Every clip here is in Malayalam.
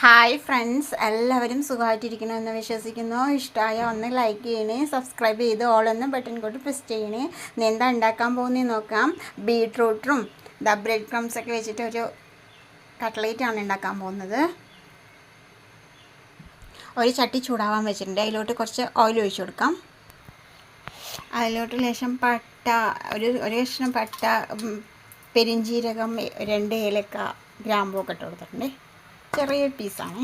ഹായ് ഫ്രണ്ട്സ് എല്ലാവരും സുഖമായിട്ടിരിക്കണമെന്ന് വിശ്വസിക്കുന്നു. ഇഷ്ടമായ ഒന്ന് ലൈക്ക് ചെയ്യണേ സബ്സ്ക്രൈബ് ചെയ്ത് ഓളൊന്ന് ബട്ടൺ കൊണ്ട് പ്രസ് ചെയ്യണേ. എന്താ ഉണ്ടാക്കാൻ പോകുന്നത് നോക്കാം. ബീട്രൂട്ടും ദ ബ്രെഡ് ക്രംസ് ഒക്കെ വെച്ചിട്ട് ഒരു കട്ട്ലേറ്റ് ആണ് ഉണ്ടാക്കാൻ പോകുന്നത്. ഒരു ചട്ടി ചൂടാവാൻ വെച്ചിട്ടുണ്ട്. അതിലോട്ട് കുറച്ച് ഓയിൽ ഒഴിച്ചു കൊടുക്കാം. അതിലോട്ട് ലേശം പട്ട ഒരു ഒരു കഷ്ണം പട്ട പെരിഞ്ചീരകം രണ്ട് ഏലക്ക ഗ്രാമ്പൊക്കെ ഇട്ട് കൊടുത്തിട്ടുണ്ട്. ചെറിയ പീസാണ്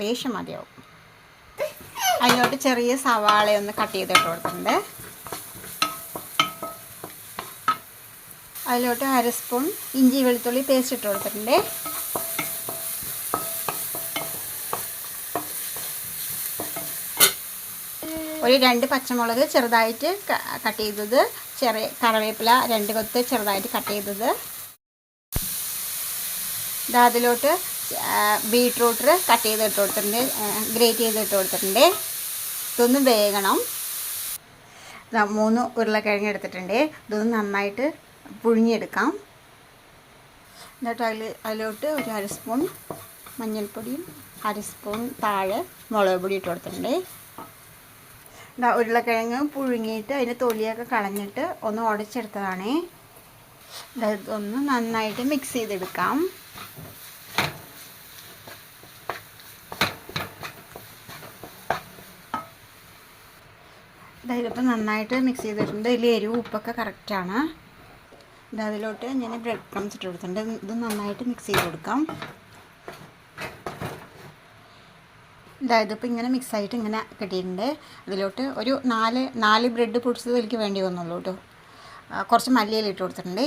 ലേശം മതിയാവും. അതിലോട്ട് ചെറിയ സവാള ഒന്ന് കട്ട് ചെയ്തിട്ട് കൊടുത്തിട്ടുണ്ട് അതിലോട്ട് അര സ്പൂൺ ഇഞ്ചി വെളുത്തുള്ളി പേസ്റ്റ് ഇട്ട് കൊടുത്തിട്ടുണ്ട്. ഒരു രണ്ട് പച്ചമുളക് ചെറുതായിട്ട് കട്ട് ചെയ്തത്. ചെറിയ കറിവേപ്പില രണ്ട് കൊത്ത് ചെറുതായിട്ട് കട്ട് ചെയ്തത്. അതിലോട്ട് ബീട്രൂട്ട് കട്ട് ചെയ്ത് ഇട്ട് കൊടുത്തിട്ടുണ്ട് ഗ്രേറ്റ് ചെയ്ത് ഇട്ട് കൊടുത്തിട്ടുണ്ട്. ഇതൊന്ന് വേകണം. ദാ മൂന്ന് ഉരുളക്കിഴങ്ങ് എടുത്തിട്ടുണ്ട്. ഇതൊന്ന് നന്നായിട്ട് പുഴുങ്ങിയെടുക്കാം. എന്നിട്ട് അതിൽ അതിലോട്ട് ഒരു അര സ്പൂൺ മഞ്ഞൾപ്പൊടിയും അര സ്പൂൺ താഴെ മുളക് പൊടി ഇട്ട് കൊടുത്തിട്ടുണ്ട്. ഉരുളക്കിഴങ്ങ് പുഴുങ്ങിയിട്ട് അതിന്റെ തൊലിയൊക്കെ കളഞ്ഞിട്ട് ഒന്ന് ഉടച്ചെടുത്തതാണ്. ഇതൊന്ന് നന്നായിട്ട് മിക്സ് ചെയ്തെടുക്കാം. ദാ ഇതിപ്പോൾ നന്നായിട്ട് മിക്സ് ചെയ്തിട്ടുണ്ട്. ഇതിൽ എരിവ് ഉപ്പൊക്കെ കറക്റ്റാണ് ഇത് അതിലോട്ട് ഞാൻ ബ്രെഡ് ക്രംസ് ഇട്ട് കൊടുത്തിട്ടുണ്ട്. ഇത് നന്നായിട്ട് മിക്സ് ചെയ്ത് കൊടുക്കാം. അതായത് ഇപ്പോൾ ഇങ്ങനെ മിക്സ് ആയിട്ട് ഇങ്ങനെ കിട്ടിയിട്ടുണ്ട്. അതിലോട്ട് ഒരു നാല് നാല് ബ്രെഡ് പൊടിച്ചത് എനിക്ക് വേണ്ടി വന്നുള്ളൂ കേട്ടോ കുറച്ച് മല്ലിയില ഇട്ട് കൊടുത്തിട്ടുണ്ട്.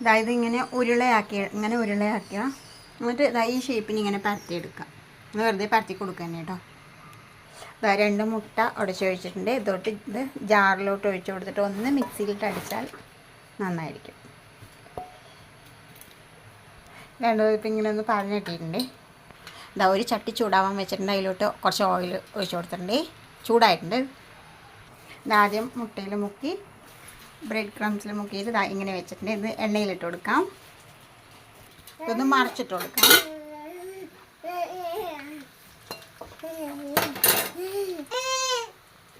അതായത് ഇങ്ങനെ ഉരുളയാക്കി ഇങ്ങനെ ഉരുളയാക്കുക എന്നിട്ട് ഇതായി ഈ ഷേപ്പിന് ഇങ്ങനെ പരത്തിയെടുക്കുക ഇത് വെറുതെ പരത്തി കൊടുക്കുക തന്നെ കേട്ടോ ദാ രണ്ട് മുട്ട ഉടച്ച് ഒഴിച്ചിട്ടുണ്ട്. ഇതോട്ട് ഇത് ജാറിലോട്ട് ഒഴിച്ചു കൊടുത്തിട്ട് ഒന്ന് മിക്സിയിലിട്ട് അടിച്ചാൽ നന്നായിരിക്കും. രണ്ടു ദിവസം ഇങ്ങനെ ഒന്ന് പറഞ്ഞിട്ടിട്ടുണ്ട് ഇതാ ഒരു ചട്ടി ചൂടാവാൻ വെച്ചിട്ടുണ്ട്. അതിലോട്ട് കുറച്ച് ഓയിൽ ഒഴിച്ച് കൊടുത്തിട്ടുണ്ട്. ചൂടായിട്ടുണ്ട്. ഇതാദ്യം മുട്ടയിൽ മുക്കി ബ്രെഡ് ക്രംസിൽ മുക്കിയിട്ട് ഇതാ ഇങ്ങനെ വെച്ചിട്ടുണ്ട്. ഇത് എണ്ണയിലിട്ട് കൊടുക്കാം. ഇതൊന്ന് മറിച്ചിട്ട് കൊടുക്കാം.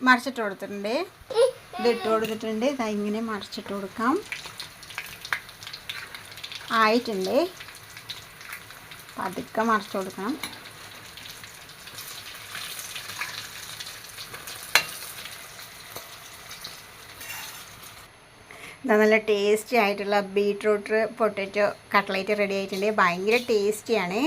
മറിച്ചിട്ട് കൊടുത്തിട്ടുണ്ട്. ഇത് ഇട്ട് കൊടുത്തിട്ടുണ്ട്. ഇതാ ഇങ്ങനെ മറിച്ചിട്ട് കൊടുക്കാം. ആയിട്ടുണ്ട്. പതുക്കെ മറിച്ച് കൊടുക്കണം. നല്ല ടേസ്റ്റി ആയിട്ടുള്ള ബീട്രൂട്ട് പൊട്ടറ്റോ കട്ട്ലേറ്റ് റെഡി ആയിട്ടുണ്ട്. ഭയങ്കര ടേസ്റ്റിയാണ്.